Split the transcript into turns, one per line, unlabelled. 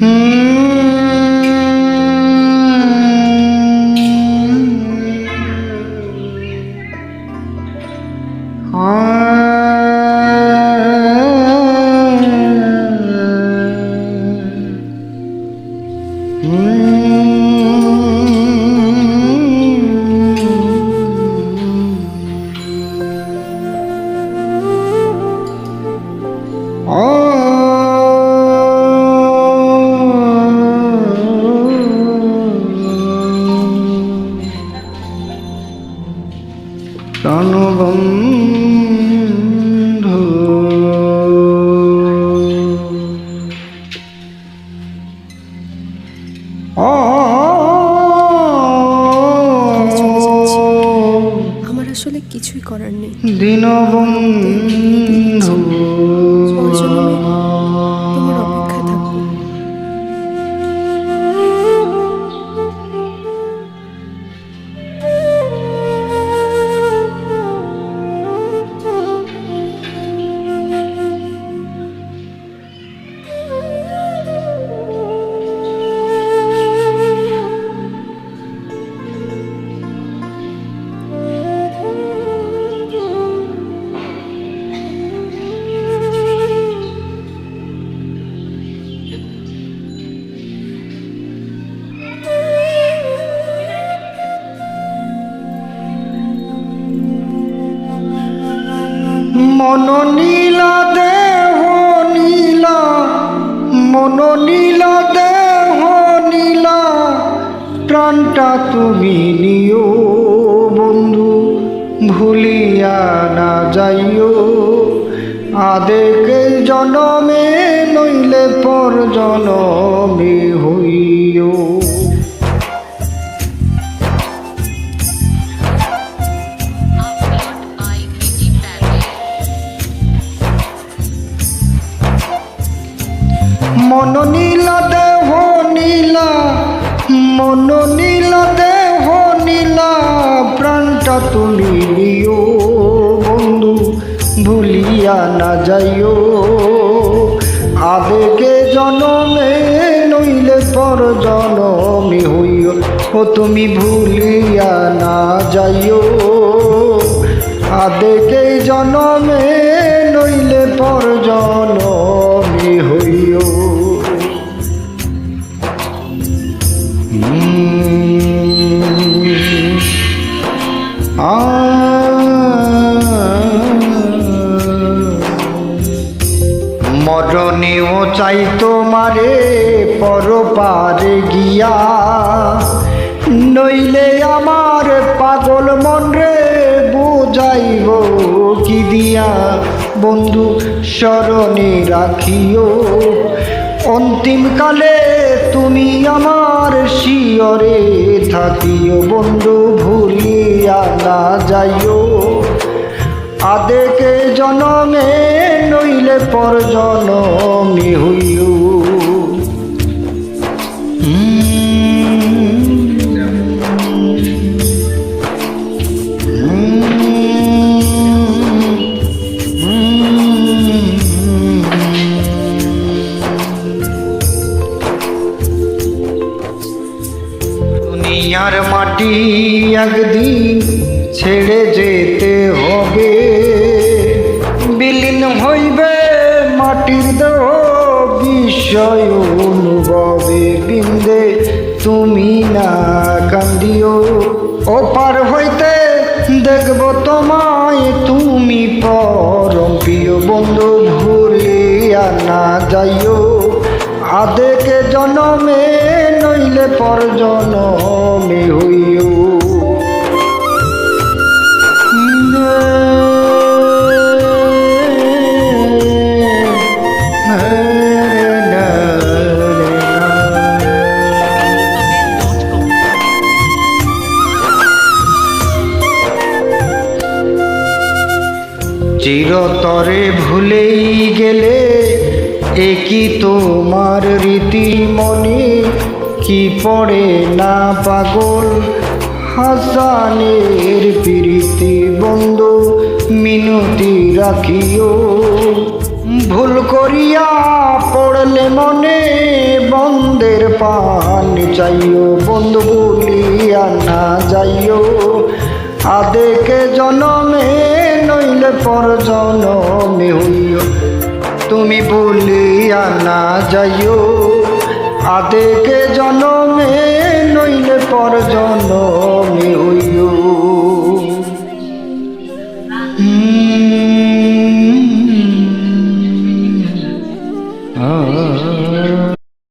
Hmm. hmm. প্রাণবন্ধু
আমার আসলে কিছুই করার নেই
দীনবন্ধু মন নীলা দেহ নীলা, মন নীলা দেহ নীলা। প্রাণটা তুমি নিও বন্ধু, ভুলিয়া না যাইও। আদেকে জনমে নইলে পর জনমে হইও। মন নীলা, দেহ নীলা। মন নীলা, দেহ নীলা। প্রাণটা তুমি নিও, বন্ধু, ভুলিয়া না যাইও। আবেগে জনমে নইলে পর জনমে হইও, ও তুমি ভুলিয়া না যাইও। আবেগে জনমে নইলে পর জনমে মরণেও চাই তোমারে পর পারে গিয়া। নইলে আমার পাগল মন রে বুঝাইব কি দিয়া। বন্ধু স্মরণে রাখিও অন্তিমকালে তুমি আমার শিয়রে থাকিও। বন্ধু ভুলিয়া না যাইও। আদেকে জনমে নইলে পর জনমে হইও। দুনিয়ার মাটি একদিন ছেড়ে যেতে হবে। বিলীন হইবে বিষয় অনুভবে বিন্দে তুমি না কান্দিও। ওপার হইতে দেখব তোমায় তুমি পরম প্রিয় বন্ধু, ভুলিয়া না যাইও। আদেকে জনমে নইলে পর জনমে চিরতরে ভুলেই গেলে একই তোমার রীতি মনে কি পড়ে না পাগল? হাসানের প্রীতি বন্ধু, মিনতি রাখিও। ভুল করিয়া পড়লে মনে বন্ধ পান চাইও। বন্ধু বলিয়া না যাইও। আদেকে জনমে পর জনমে হইও। তুমি বলিয়া না যাইও। আদেকে জনমে নইলে পর জনমে হইও।